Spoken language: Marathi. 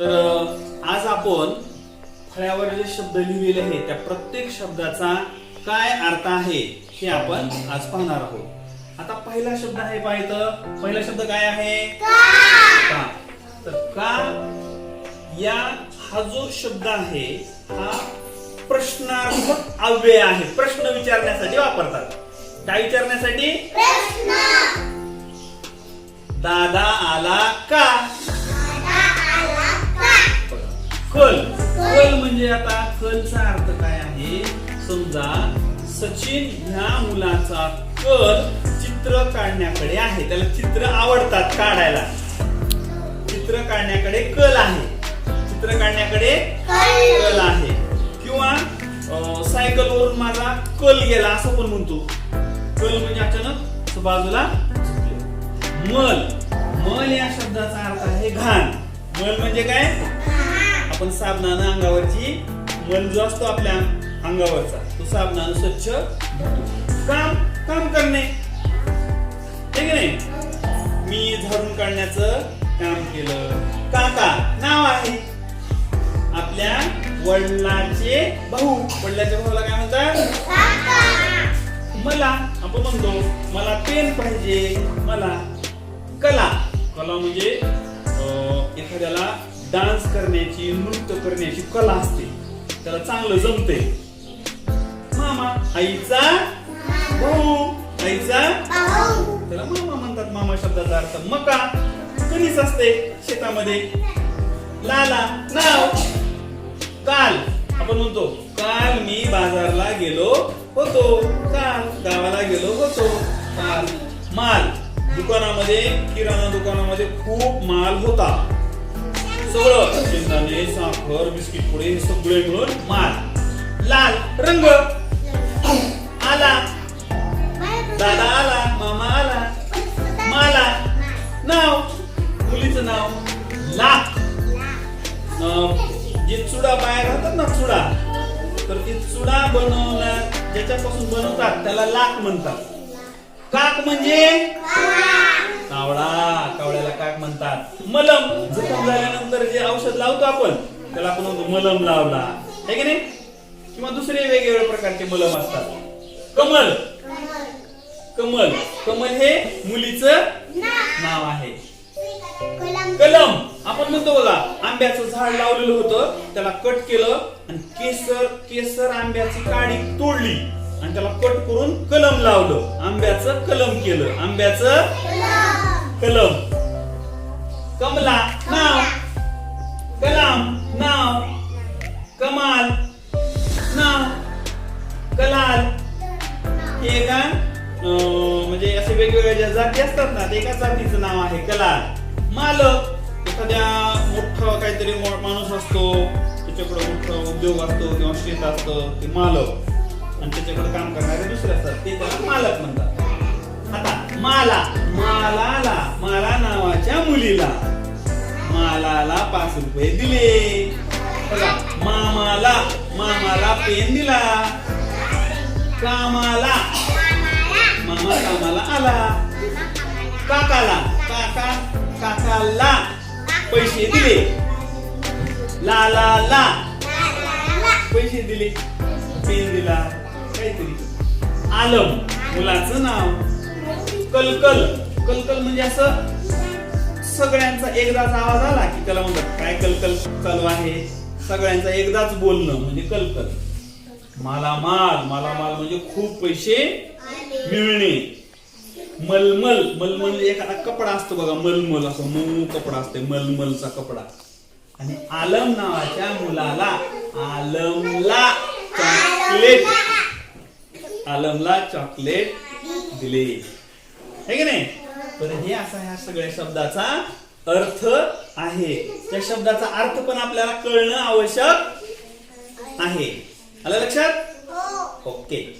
तर आज आपण फळ्यावर जे शब्द लिहिलेले आहेत त्या प्रत्येक शब्दाचा काय अर्थ आहे हे आपण आज पाहणार आहोत. आता पहिला शब्द आहे पाहिजे पहिला शब्द काय आहे? का. तर का या हा जो शब्द आहे हा प्रश्नार्थक अव्यय आहे. प्रश्न विचारण्यासाठी वापरतात. काय विचारण्यासाठी? दादा आला का? आता कलचा अर्थ काय आहे? समजा सचिन ह्या मुलाचा कल चित्र काढण्याकडे आहे. त्याला चित्र आवडतात काढायला. चित्र काढण्याकडे कल आहे. चित्र काढण्याकडे कल आहे. किंवा सायकल वरून माझा कल गेला असं पण म्हणतो. कल म्हणजे अचानक बाजूला मल. मल या शब्दाचा अर्थ आहे घाण. मल म्हणजे काय? आपण साबणानं अंगावरची मल जो असतो आपल्या अंगावरचा तो साबणानं स्वच्छ. काम काम करणे. हे की नाही? मी झाडून काढण्याचं काम केलं. काका नाव आहे. आपल्या वडिलाचे भाऊ. वडिलाच्या भाऊला काय म्हणतात? मला आपण म्हणतो मला पेन पाहिजे. मला कला. कला म्हणजे अं, एखाद्याला डान्स करण्याची नृत्य करण्याची कला असते. त्याला चांगलं जमते मामा आईचा भाऊ आईचा त्याला मामा म्हणतात मामा शब्दाचा अर्थ मका. कधीच असते शेतामध्ये. लाला नाव. काल. आपण म्हणतो काल मी बाजारला गेलो होतो. काल गावाला गेलो होतो. काल माल. दुकानामध्ये किराणा दुकानामध्ये खूप माल होता. सगळं. शेंगदाणे साखर बिस्किट पुडे हे सगळे मिळून माल. लाल रंग. आला. दादा आला मामा आला. माला. नाव. मुलीचं नाव. लाख. जे चुडा बाहेर राहतात ना चुडा. तर ते चुडा बनवला ज्याच्यापासून बनवतात त्याला लाख म्हणतात. काक म्हणजे? कावळा. कावळ्याला म्हणतात? मलम. जखम झाल्यानंतर जे औषध लावतो आपण त्याला आपण म्हणतो मलम लावला. आहे की नाही? किंवा दुसरे वेगवेगळ्या प्रकारचे मलम असतात. कमल. कमल. कमल हे मुलीचं नाव आहे. कलम. आपण म्हणतो बघा आंब्याचं झाड लावलेलं होतं त्याला कट केलं आणि केसर केसर आंब्याची काडी तोडली आणि त्याला कट करून कलम लावलं. आंब्याचं कलम केलं. आंब्याचं कलम. कमला नाव? कलाम नाव? कमाल नाव? कलाल. हे का? अं, म्हणजे असे वेगवेगळ्या ज्या जाती असतात ना ते एका जातीचं नाव आहे कलाल. मालक. एखाद्या मोठा काहीतरी माणूस असतो त्याच्याकडे मोठा उद्योग असतो किंवा शेत असतं ते मालक. आणि त्याच्याकडे काम करणारे दुसरे असतात ते त्याला मालक म्हणतात. आता माला. मालाला माला नावाच्या मुलीला. मालाला पाच रुपये दिले बघा मामाला मामाला पेन दिला कामाला मामा कामाला आला काकाला काका काकाला पैसे दिले ला ला ला पैसे दिले पेन दिला काहीतरी आलम मुलाचं नाव कलकल कलकल म्हणजे असं सगळ्यांचा एकदाच आवाज आला की त्याला म्हणतात काय कलकल चालू आहे? सगळ्यांचा एकदाच बोलणं म्हणजे कलकल. मालामाल मालामाल म्हणजे खूप पैसे मिळणे. मलमल मलमल एखादा कपडा असतो बघा मलमल असं मऊ कपडा असतो मलमलचा कपडा. आणि आलम नावाच्या मुलाला आलमला चॉकलेट आलमला चॉकलेट दिले. है की नाही? तर हे असा ह्या सगळ्या शब्दाचा अर्थ आहे. त्या शब्दाचा अर्थ पण आपल्याला कळणं आवश्यक आहे. आलं लक्षात? ओके.